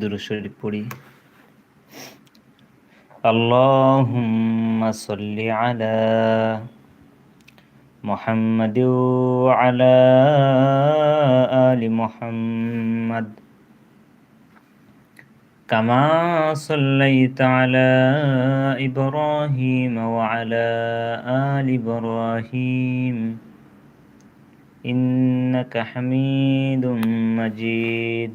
দুরুশরীফ পড়ি اللهم صل على محمد وعلى آل محمد كما صليت على إبراهيم وعلى آل إبراهيم إنك حميد مجيد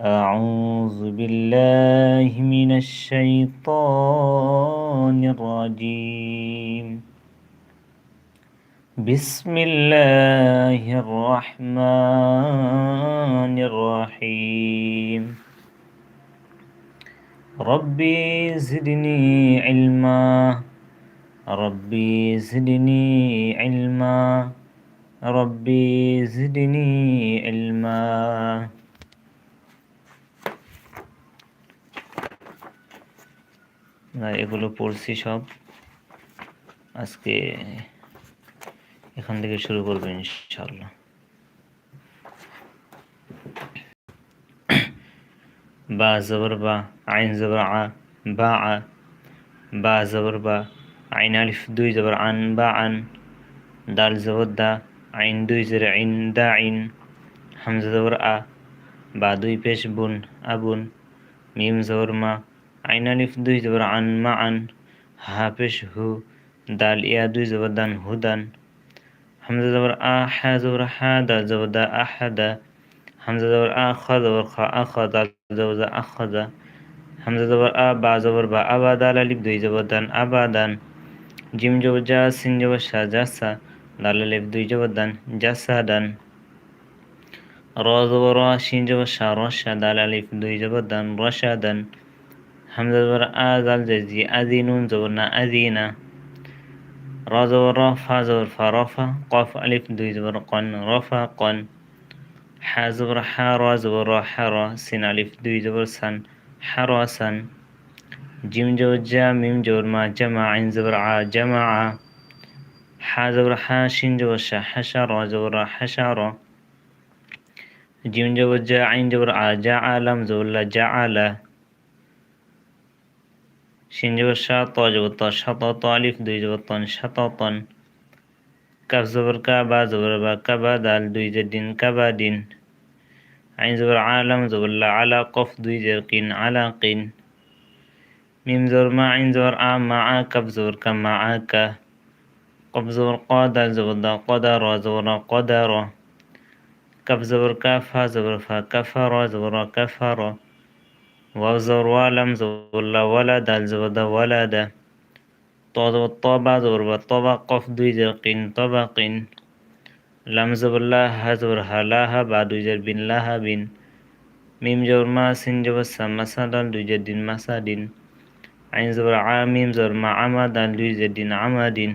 أعوذ بالله من الشيطان الرجيم. بسم الله الرحمن الرحيم. ربي زدني علما. ربي زدني علما. ربي زدني علما. এগুলো পড়ছি সব। আজকে এখান থেকে শুরু করব ইনশাল্লাহ বা জবর বা, আইন জবর আ, বা আ, বা জবর বা, আইন আলিফ দুই জবর আন বা আন, দাল জবর দা, আইন দুই জের আইন দা আইন, হামজা জবর আ, বা দুই পেশ বুন আবুন মিম জবর মা আইন আলিফ দুই জবর আন মা আন হা পেশ হু, দাল ইয়া দুই জবর দান হুদান হামজা জবর আ, হা জবর হা দাল জবর দা আহাদা হামজা জবর আ, খ জবর খ, আ, খ দাল জবর দা। আখদা হামজা জবর আ, বা জবর বা আবা দাল আলিফ দুই জবর দান আবাদান জিম জবর জা, সিন জবর সা জাসা দাল আলিফ দুই জবর দান জাসাদান র জবর র, শিন জবর সা রসা দাল আলিফ দুই জবর দান রসাদান হামজা জবর আ জাল জাজি আদিনুন জবর না আদিনা র জবর র ফা জবর ফা রফা কফ আলিফ দুই জবর কন রফা কন হা জবর হা র জবর র হা র সিন আলিফ দুই জবর সান হা র সান জিম জবর জা মিম জবর মা জামা আইন জবর আ জামা আ হা জবর হা শিন জবর শা হাসা র জবর হাসা র জিম জবর জা আইন জবর আ জা আলাম জবর শা ত জবর ত শত ত আলিফ দুই জবর তন শত তন কাফ জবর কা বা জবর বা কাবা দাল দুই জের দিন কাবা দিন আইন জবর আলাম জবর লা আলা কফ দুই জের কিন আলা কিন মিম জবর মা আইন জবর আ মা আ কাফ জবর কা মা আ কা কফ জবর ক দাল জবর দা কদা র জবর কদা র কাফ জবর কা ফা জবর ফা কাফা র জবর কাফা ওয়াও জবর ওয়ালাম জবর লা ওয়ালা দাল জবর দা ওয়ালা দা ত জবর ত বা জবর বা ত বা কফ দুই জের কিন তবা কিন লাম জবর লা হা জবর হা লা হা বা দুই জের বিন লা হা বিন মিম জবর মা সিন জবর সা মাসা দাল দুই জের দিন মাসা দিন আইন জবর আ মিম জবর মা আমা দাল দুই জের দিন আমা দিন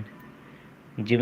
জিম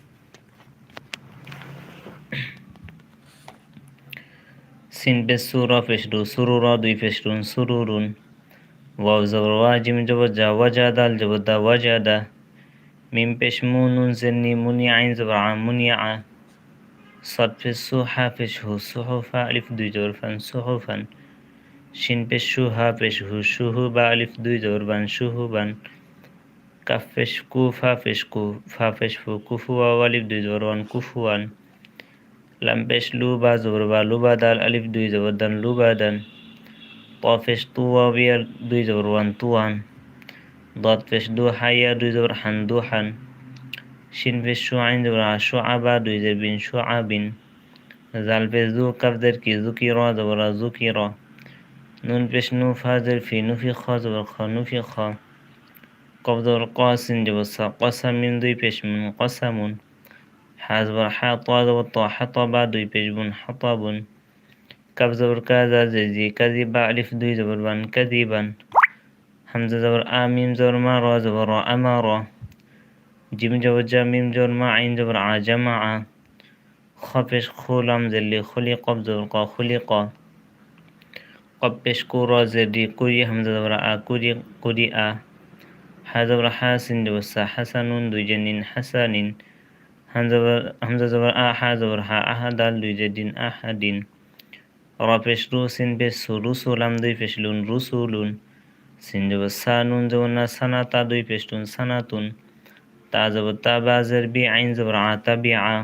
সিন পেশ সুর পেশ রু সুরুর দুই পেশ রুন সুরুরুন ওয়াও জবর ওয়া জিম জবর জা ওয়াজা দাল জবর দা ওয়াজাদা মিম পেশ মু নুন জেন্নি মুনি আইন জবর আ মুনিয়া صد পেশ সু হা পেশ হু সুহুফা আলিফ দুই জবর ফান সুহুফান শিন পেশ সু হা পেশ হু সুহু বা আলিফ দুই জবর বান সুহুবান কাফ পেশ কু ফা পেশ কু ফা পেশ লাম্পেশ লুবা বা লুবা বা দাল আলিফ দুই জবর লুবা লু বা দান তফেশ তু বিয়ার দুই জবর ওয়ান তু ওয়ান দত পেশ দু হাইয়া দুই জবর হান দু হান শিন পেশ সু আইন জবর আশু আবা দুই জের বিন সু আবিন জাল পেশ দু কাবদের কি জুকি র জবর জুকি র নুন পেশ নু ফাজের ফি নুফি খ জবর খ নুফি খ কবদর ক সিন জবর স কসামিন দুই পেশ মুন কসামুন হা ত জবর ত হাতবা দুই পেশ বুন হাতাবুন। কাব জবর কাজা, জেজি কাজিবা আলিফ, দুই জবর বান কাদিবান হামজা জবর আ, মিম জবর মা, র জবর র, আমা, র। জিম জবর জা, মিম জবর মা, আইন জবর আ, জামা আ। খ পেশ খুলাম জেলি খুলি কব জবর ক, খুলি, ক। কব পেশ কু, র, জেডি, কুরি, হামজা জবর আ, কুরি কুরি আ। হা জবর হাসিন জবর সা, হাসানুন, দুই জেনিন, হাসানিন। হামজা জবর আ, হা জবর, হা আহা দাল দুই জেদিন আহাদিন। র পেশ রু সিন পেশ সু, রুসুলাম দুই পেশ লুন, রুসুলুন। সিন জবর সা, নুন জবর না সানাতা দুই পেশ টুন সানাতুন। তা জবর তা বাজের বি আইন জবর আ তাবি আ।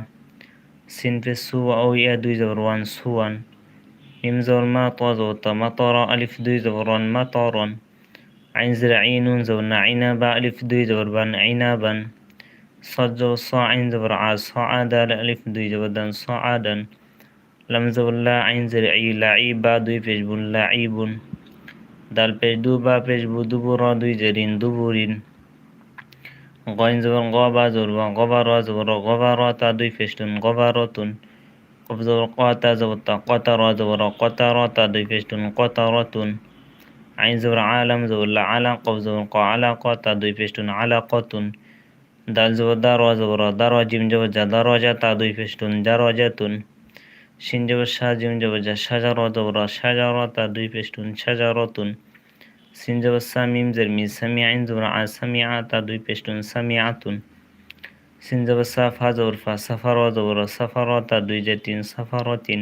সিন পেশ সু ও ইয়া দুই জবর ওয়ান সুয়ান মিম জবর মা, ত জবর তা, মা তরা আলিফ দুই জবর রন মা তরন আইন জের আইনুন জবর না, আইনা বা আলিফ দুই জবর বান, আইনা বান। সজ স আইন জবর আ স আদার আলিফ দুই জবর দান স আদান লাম জবুল্লাহ আইন জের ই লা ই বা দুই পেজবুন লা ইবুন দাল পেজ দু বা পেজবু দুবুর দুই জেরিন দুবুরিন গইন জবর গ বা জোর বা গবা র জবর গবা র তা দুই ফেস্টুন গবা রতুন কব জবর ক তা জবর তা কতা র জবর কতা র তা দুই ফেস্টুন কতা রতুন আইন জবর আলাম জবুল্লাহ আলা কব জবর ক আলা ক দুই ফেস্টুন আলা কতুন দাল জবর দা র জবর দা র জিম জবর যা দা র যা তা দুই পেশ টুন যা র জাতুন শিন জবর শাহ জিম জবর যা সাজা র জবর সাজা র তা দুই পেশ টুন সাজা রতুন সিন জবর সা মিম জের মি সামি আইন জবর আ সামি আ তা দুই পেশ টুন সামি আতুন সিন জবর সা ফা জবর ফা সাফা র জবর সাফা র তা দুই জে তিন সাফা র তিন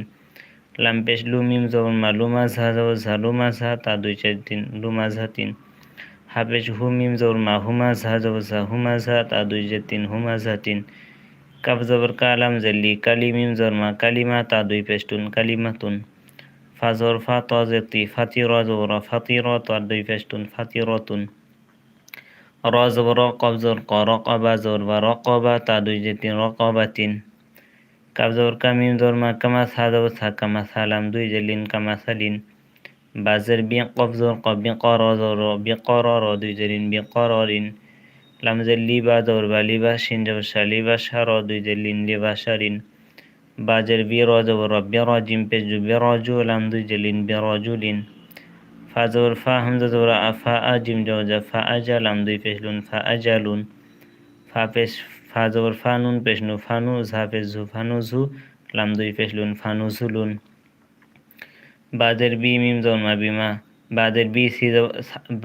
লাম পেশ লু মিম জবর মা লুমা ঝা জবর ঝা লুমা ঝা তা দুই চার তিন লুমা ঝা তিন হাফেজ হু মিম জবর মা, হুমা ঝা জবর ঝা, হুমা ঝা তা দুই জে তিন, হুমা ঝা তিন। কাব জবর কালাম জেলি কালি মিম মা কালিমা তা দুই পেস্টুন কালিমাতুন ফাজর ফা ত জেতি ফাতি র জবর ফাতি র তা দুই পেস্টুন ফাতি রতুন র জবর কব জবর ক, র কবা জবর বা, র কবা তা দুই জে তিন, র কবা তিন। কাব জবর কা মিম জবর মা কামা সা জবর সা কামা সালাম দুই জেলিন কামা সালিন বাজের বি কবজর কব কর জর বি কর র দুই জেরিন বি কররিন লামজের লিবা জর বা লিবা শিন জবর শা লিবা শা র দুই জেলিন লিবা শারিন বাজের বি র জবর বি র জিম পেজ জু বি রজু লাম দুই জেলিন বি রজুলিন ফা জবর ফা হামজা জবর আ ফা আ জিম জবর জা ফা আজা লাম দুই পেশলুন ফা আজালুন ফা ফা জবর ফা নুন পেশ ফানু ঝা পেশ ফানু ঝু লাম দুই পেশলুন ফানু ঝুলুন বাদের বি মিম জন্মা বিমা, বাদের বি সি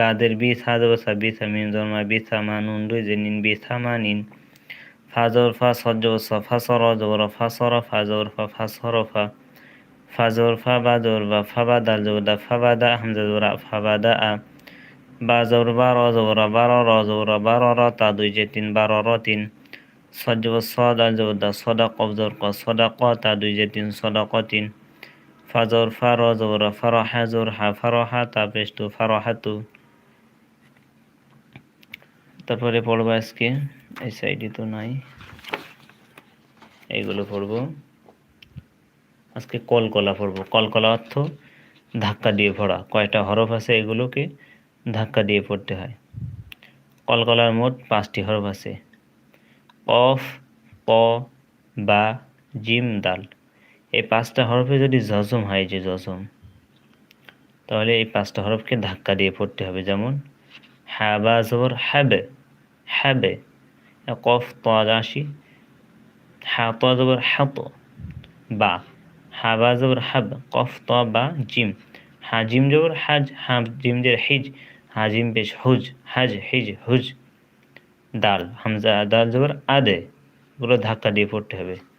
বাদের বি সাজব সাবি সামিম জন্মা বি সামা নুন দুই জেনিন বি সামানিন ফাজর ফা সজ্জব সফা সর জবর ফা, সর ফাজর ফা ফা সর ফা। ফাজর ফা বাজর বা, ফা বাদা জবদা ফা বাদা হামজা জবরা ফা বাদা আ। বাজর বার জবর বার র জবর বার র তা দুই যে তিন বার ফাজর ফার জবর ফারহা জোর হা ফারহা তা পেস্টু ফারহাতু। তারপরে পড়ব আজকে, এই সাইডে তো নাই। এইগুলো পড়ব। আজকে কলকলা পড়ব। কলকলা অর্থ ধাক্কা দিয়ে পড়া কয়টা হরফ আছে এগুলোকে ধাক্কা দিয়ে পড়তে হয়। কলকলার মোট পাঁচটি হরফ আছে। কফ প বা, জিম, দাল। এই পাঁচটা হরফে যদি জজম হয়, যে জজম, তাহলে এই পাঁচটা হরফকে ধাক্কা দিয়ে পড়তে হবে। যেমন হ্যাবা জবর হ্যাবে হ্যাবে কফ তাসি হ্যাঁ ত জবর হ্যাত বা, হাবা জবর হাব, কফ, ত, বা, জিম হাজিম জবর হাজ হাব জিম জের, হিজ হাজিম পেশ, হুজ, হাজ, হিজ, হুজ, দাল, হামজা, দাল জবর আদে গুলো ধাক্কা দিয়ে পড়তে হবে।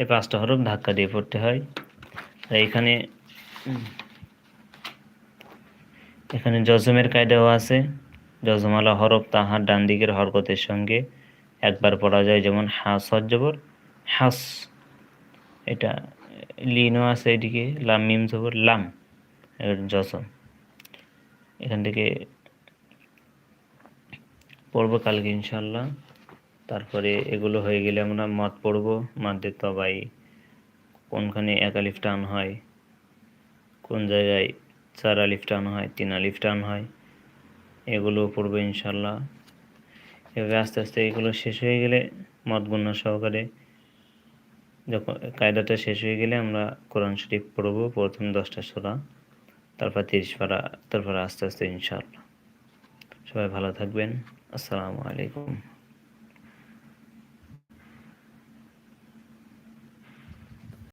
এই পাঁচটা হরফ ধাক্কা দিয়ে পড়তে হয়। আর এখানে এখানে জজমের কায়দাও আছে। জজমালা হরফ তাহার ডান দিকের হরকতের সঙ্গে একবার পড়া যায়, যেমন হাস হজ্জবর হাস। এটা লিনও আছে এদিকে, লাম, মিম, জবর, লাম জসম এখান থেকে পড়ব কালকে ইনশাল্লাহ তারপরে এগুলো হয়ে গেলে আমরা মত পড়ব। মাদ্দে তবাই কোনখানে এক আলিফ টান হয়, কোন জায়গায় চার আলিফ টান হয়, তিন আলিফ টান হয় এগুলো পড়ব ইনশাল্লাহ এভাবে আস্তে আস্তে এগুলো শেষ হয়ে গেলে মত বন্যা সহকারে যখন কায়দাটা শেষ হয়ে গেলে আমরা কোরআন শরীফ পড়ব, প্রথম দশটা সোরা, তারপর তিরিশ পারা, তারপর আস্তে আস্তে ইনশাল্লাহ সবাই ভালো থাকবেন। আসসালামু আলাইকুম।